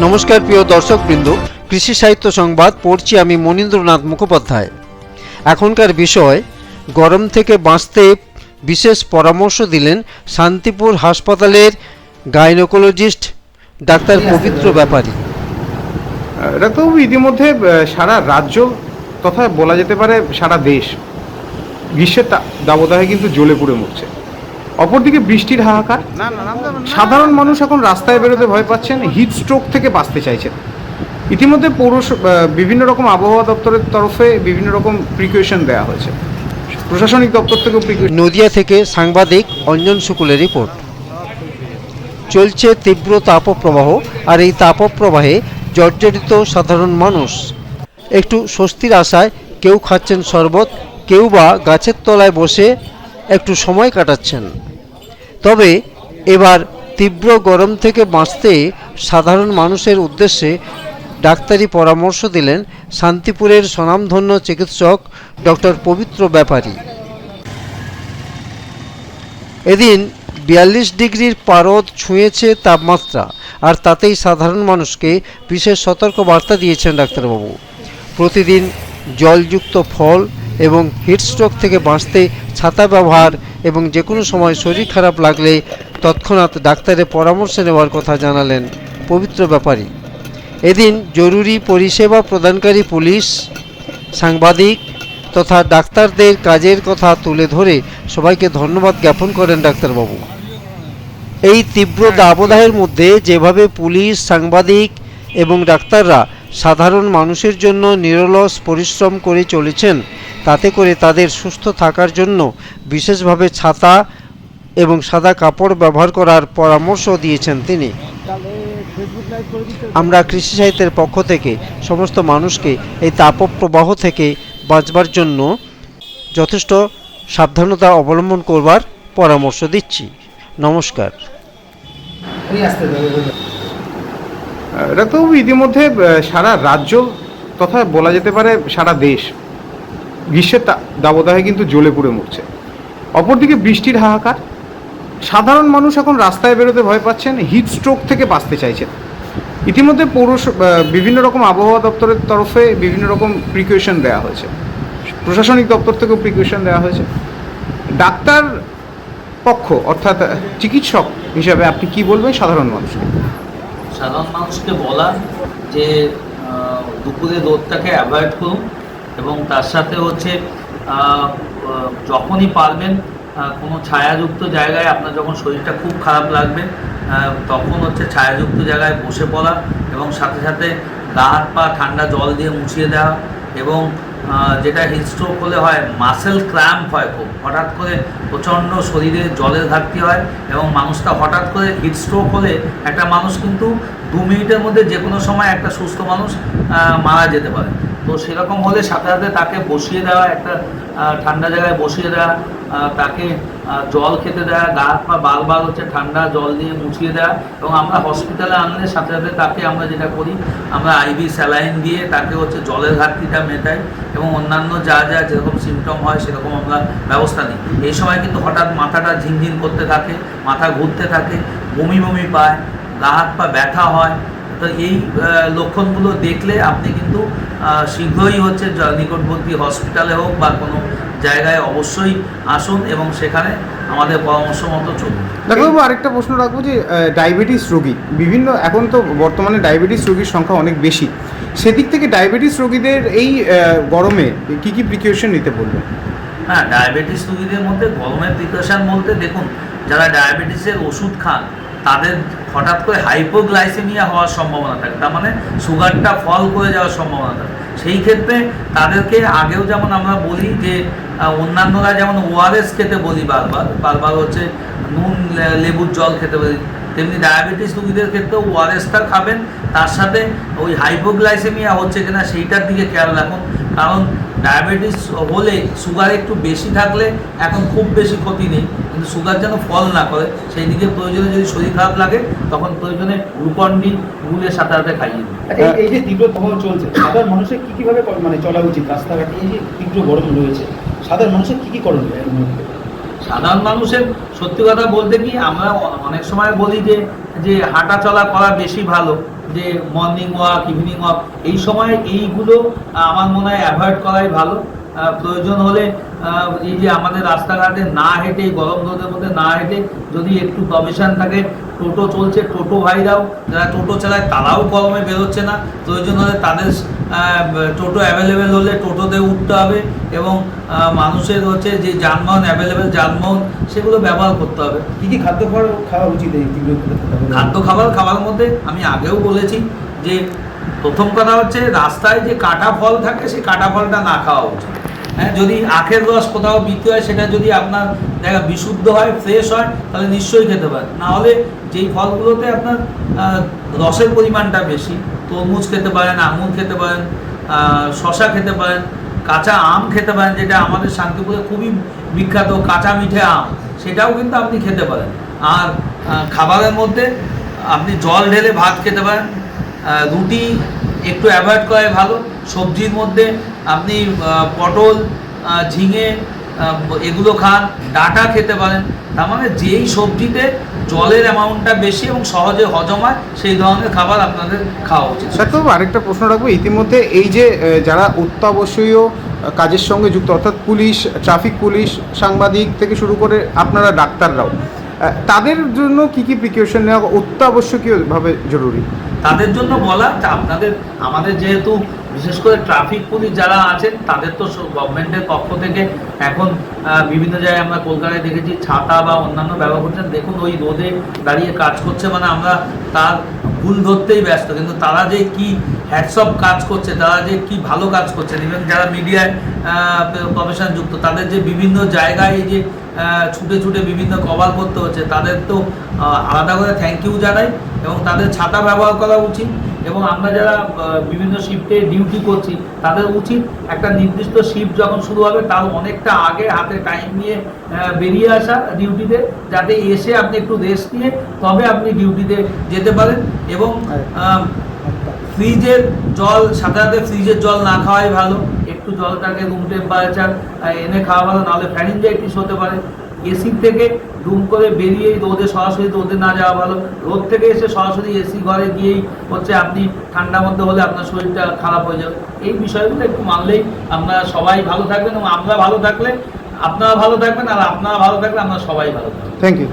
নমস্কার প্রিয় দর্শকবৃন্দ, কৃষি সাহিত্য সংবাদ পড়ছি আমি মনীন্দ্রনাথ মুখোপাধ্যায়। এখনকার বিষয়, গরম থেকে বাঁচতে বিশেষ পরামর্শ দিলেন শান্তিপুর হাসপাতালের গাইনোকোলজিস্ট ডাক্তার পবিত্র ব্যাপারী। ডাক্তারবাবু ইতিমধ্যে সারা রাজ্য তথা বলা যেতে পারে সারা দেশ, গ্রীষ্মের তা- দাবদাহে কিন্তু জ্বলে পুড়ে মরছে। অপরদিকে বৃষ্টির হাহাকার সাধারণ মানুষ এখন রাস্তায় বেরোতে ভয় পাচ্ছেন হিট স্ট্রোক থেকে বাঁচতে চাইছেন ইতিমধ্যে পৌরস বিভিন্ন রকম আবহাওয়া দপ্তরের তরফে বিভিন্ন রকম প্রিকশন দেওয়া হয়েছে প্রশাসনিক দপ্তর থেকেও প্রিকশন নদিয়া থেকে সাংবাদিক অঞ্জন শুকুলের রিপোর্ট চলছে তীব্র তাপপ্রবাহ আর এই তাপপ্রবাহে জর্জরিত সাধারণ মানুষ একটু স্বস্তির আশায় কেউ খাচ্ছেন শরবত কেউ বা গাছের তলায় বসে একটু সময় কাটাচ্ছেন। তবে এবার তীব্র গরম থেকে বাঁচতে সাধারণ মানুষের উদ্দেশ্যে ডাক্তারি পরামর্শ দিলেন শান্তিপুরের স্বনামধন্য চিকিৎসক ডক্টর পবিত্র ব্যাপারী। এদিন বিয়াল্লিশ ডিগ্রির পারদ ছুঁয়েছে তাপমাত্রা, আর তাতেই সাধারণ মানুষকে বিশেষ সতর্ক বার্তা দিয়েছেন ডাক্তারবাবু। প্রতিদিন জলযুক্ত ফল এবং হিটস্ট্রোক থেকে বাঁচতে ছাতা ব্যবহার এবং যে কোনো সময় শরীর খারাপ লাগলে তৎক্ষণাৎ ডাক্তারের পরামর্শ নেওয়ার কথা জানালেন পবিত্র ব্যাপারী। এদিন জরুরি পরিষেবা প্রদানকারী পুলিশ, সাংবাদিক তথা ডাক্তারদের কাজের কথা তুলে ধরে সবাইকে ধন্যবাদ জ্ঞাপন করেন ডাক্তারবাবু। এই তীব্র দাবদাহের মধ্যে যেভাবে পুলিশ, সাংবাদিক এবং ডাক্তাররা সাধারণ মানুষের জন্য নিরলস পরিশ্রম করে চলেছেন তাতে করে তাদের সুস্থ থাকার জন্য বিশেষভাবে ছাতা এবং সাদা কাপড় ব্যবহার করার পরামর্শ দিয়েছেন তিনি। আমরা কৃষি সাহিত্যের পক্ষ থেকে সমস্ত মানুষকে এই তাপপ্রবাহ থেকে বাঁচবার জন্য যথেষ্ট সাবধানতা অবলম্বন করবার পরামর্শ দিচ্ছি। নমস্কার। ডাক্তারবাবু ইতিমধ্যে সারা রাজ্য তথা বলা যেতে পারে সারা দেশ গ্রীষ্মের দাবদাহে কিন্তু জ্বলে পুড়ে মরছে। অপরদিকে বৃষ্টির হাহাকার। সাধারণ মানুষ এখন রাস্তায় বেরোতে ভয় পাচ্ছেন হিট স্ট্রোক থেকে বাঁচতে চাইছেন। ইতিমধ্যে পৌরস বিভিন্ন রকম আবহাওয়া দপ্তরের তরফে বিভিন্ন রকম প্রিকশন দেওয়া হয়েছে। প্রশাসনিক দপ্তর থেকেও প্রিকশন দেওয়া হয়েছে। ডাক্তার পক্ষ, অর্থাৎ চিকিৎসক হিসাবে আপনি কি বলবেন সাধারণ মানুষকে? সাধারণ মানুষকে বলা যে দুপুরে রোদটাকে অ্যাভয়েড করুন। এবং তার সাথে হচ্ছে যখনই পারবেন কোনো ছায়াযুক্ত জায়গায় আপনার যখন শরীরটা খুব খারাপ লাগবে তখন হচ্ছে ছায়াযুক্ত জায়গায় বসে পড়া এবং সাথে সাথে গা হাত পা ঠান্ডা জল দিয়ে মুছিয়ে দেওয়া এবং যেটা হিটস্ট্রোক হলে হয় মাসেল ক্র্যাম্প হয় খুব। হঠাৎ করে প্রচণ্ড শরীরে জলের ঘাটতি হয় এবং মানুষটা হঠাৎ করে হিটস্ট্রোক হলে একটা মানুষ কিন্তু দু মিনিটের মধ্যে যে কোনো সময় একটা সুস্থ মানুষ মারা যেতে পারে। তো সেরকম হলে সাথে সাথে তাকে বসিয়ে দেওয়া, একটা ঠান্ডা জায়গায় বসিয়ে দেওয়া তাকে জল খেতে দেওয়া, গা হাত পা বারবার হচ্ছে ঠান্ডা, জল দিয়ে মুছিয়ে দেওয়া এবং আমরা হসপিটালে আনলে সাথে সাথে তাকে আমরা যেটা করি, আমরা আইভি স্যালাইন দিয়ে তাকে হচ্ছে জলের ঘাটতিটা মেটাই এবং অন্যান্য যা যা যেরকম সিমটম হয় সেরকম আমরা ব্যবস্থা নিই। এই সময় কিন্তু হঠাৎ মাথাটা ঝিনঝিন করতে থাকে, মাথা ঘুরতে থাকে, বমি বমি পায়, গা হাত পা ব্যথা হয় তো এই লক্ষণগুলো দেখলে আপনি কিন্তু শীঘ্রই হচ্ছে নিকটবর্তী হসপিটালে হোক বা কোনো জায়গায় অবশ্যই আসুন এবং সেখানে আমাদের পরামর্শ মতো চলুন। ডাক্তারবাবু আরেকটা প্রশ্ন রাখব যে ডায়াবেটিস রোগী বিভিন্ন এখন তো বর্তমানে ডায়াবেটিস রোগীর সংখ্যা অনেক বেশি। সেদিক থেকে ডায়াবেটিস রোগীদের এই গরমে কি কি প্রিকশন নিতে বলবেন? হ্যাঁ ডায়াবেটিস রোগীদের মধ্যে গরমের প্রিকশন বলতে দেখুন যারা ডায়াবেটিসের ওষুধ খান তাদের হঠাৎ করে হাইপোগ্লাইসেমিয়া হওয়ার সম্ভাবনা থাকে। তার মানে সুগারটা ফল করে যাওয়ার সম্ভাবনা থাকে। সেই ক্ষেত্রে তাদেরকে আগেও যেমন আমরা বলি যে অন্যান্যরা যেমন ওআরএস খেতে বলি বারবার বারবার হচ্ছে নুন লেবুর জল খেতে বলি, তেমনি ডায়াবেটিস রোগীদের ক্ষেত্রেও ওআরএসটা খাবেন, তার সাথে ওই হাইপোগ্লাইসেমিয়া হচ্ছে কিনা সেইটার দিকে খেয়াল রাখুন। কারণ ডায়াবেটিস হলে সুগার একটু বেশি থাকলে এখন খুব বেশি ক্ষতি নেই। কিন্তু সুগার যেন ফল না করে সেই দিকে প্রয়োজনে যদি শরীর খারাপ লাগে তখন প্রয়োজনে ডি গুলের সাথে সাথে খাইয়ে দিন। আচ্ছা, এই- যে তীব্র প্রভাব চলছে সাধারণ মানুষের কী কীভাবে মানে চলা উচিত রাস্তাঘাটে? এই যে তীব্র গরম রয়েছে সাধারণ মানুষের কি কি করণীয় সাধারণ মানুষের সত্যি কথা বলতে কি আমরা অনেক সময় বলি যে যে হাঁটা চলা করা বেশি ভালো। যে মর্নিং ওয়াক ইভিনিং ওয়াক এই সময় এইগুলো আমার মনে হয় অ্যাভয়েড করাই ভালো। প্রয়োজন হলে এই যে আমাদের রাস্তাঘাটে না হেঁটে গরম রোদের মধ্যে না হেঁটে যদি একটু প্রভিশন থাকে টোটো চলছে টোটো ভাইরাও যারা টোটো চালায় তারাও গরমে বেরোচ্ছে না। প্রয়োজন হলে তাদের টোটো অ্যাভেলেবেল হলে টোটোতে উঠতে হবে এবং মানুষের হচ্ছে যে যানবাহন অ্যাভেলেবেল যানবাহন সেগুলো ব্যবহার করতে হবে। কী কী খাদ্য খাবার খাওয়া উচিত এই খাদ্য খাবার খাবার মধ্যে আমি আগেও বলেছি যে প্রথম কথা হচ্ছে রাস্তায় যে কাটা ফল থাকে সেই কাটা ফলটা না খাওয়া উচিত। হ্যাঁ যদি আখের রস কোথাও বিক্রি হয়, সেটা যদি আপনার দেখা বিশুদ্ধ হয় ফ্রেশ হয়, তাহলে নিশ্চয়ই খেতে পারেন। না হলে যেই ফলগুলোতে আপনার রসের পরিমাণটা বেশি, তরমুজ খেতে পারেন আঙুর খেতে পারেন শশা খেতে পারেন, কাঁচা আম খেতে পারেন, যেটা আমাদের শান্তিপুরে খুবই বিখ্যাত কাঁচা মিঠে আম, সেটাও কিন্তু আপনি খেতে পারেন। আর খাবারের মধ্যে আপনি জল ঢেলে ভাত খেতে পারেন রুটি একটু অ্যাভয়েড করাই ভালো, সবজির মধ্যে আপনি পটল ঝিঙে এগুলো খান, ডাটা খেতে পারেন। তার মানে যেই সবজিতে জলের অ্যামাউন্টটা বেশি এবং সহজে হজম হয়, সেই ধরনের খাবার আপনাদের খাওয়া উচিত। ডাক্তারবাবু আরেকটা প্রশ্ন রাখব, ইতিমধ্যে এই যে যারা অত্যাবশ্যকীয় কাজের সঙ্গে যুক্ত, অর্থাৎ পুলিশ, ট্রাফিক পুলিশ, সাংবাদিক থেকে শুরু করে আপনারা ডাক্তাররাও তাদের জন্য কি কি প্রিকশন নেওয়া অত্যাবশ্যকীয়ভাবে জরুরি? তাদের জন্য বলা আপনাদের, আমাদের যেহেতু বিশেষ করে ট্রাফিক পুলিশ যারা আছেন, তাদের তো গভর্নমেন্টের পক্ষ থেকে এখন বিভিন্ন জায়গায় আমরা কলকাতায় দেখেছি, ছাতা বা অন্যান্য ব্যবহার করছেন। দেখুন, ওই রোদে দাঁড়িয়ে কাজ করছে মানে আমরা তার ভুল ধরতেই ব্যস্ত। কিন্তু তারা যে কি হ্যাটসঅপ কাজ করছে, তারা যে কি ভালো কাজ করছেন ইভেন যারা মিডিয়ায় প্রফেশন যুক্ত, তাদের যে বিভিন্ন জায়গায় যে ছুটে ছুটে বিভিন্ন কভার করতে হচ্ছে, তাদের তো আলাদা করে থ্যাংক ইউ জানাই। এবং তাদের ছাতা ব্যবহার করা উচিত এবং আমরা যারা বিভিন্ন শিফটে ডিউটি করছি, তাদের উচিত একটা নির্দিষ্ট শিফট যখন শুরু হবে, তার অনেকটা আগে হাতে টাইম নিয়ে বেরিয়ে আসা ডিউটিতে যাতে এসে আপনি একটু রেস্ট নিয়ে তবে আপনি ডিউটিতে যেতে পারেন এবং ফ্রিজের জল সাথে সাথে ফ্রিজের জল না খাওয়াই ভালো। একটু জলটাকে রুম টেম্পারেচার এনে খাওয়া ভালো, নাহলে ফ্যানিনজাইটিস হতে পারে। এসি থেকে ডুম করে বেরিয়ে রোদে সরাসরি রোদে না যাওয়া ভালো। রোদ থেকে এসে সরাসরি এসি ঘরে গিয়েই হচ্ছে আপনি ঠান্ডা মধ্যে হলে আপনার শরীরটা খারাপ হয়ে যাবে। এই বিষয়গুলো একটু মানলেই আপনারা সবাই ভালো থাকবেন এবং আমরা ভালো থাকলে আপনারা ভালো থাকবেন আর আপনারা ভালো থাকলে আমরা সবাই ভালো থাকবেন থ্যাংক ইউ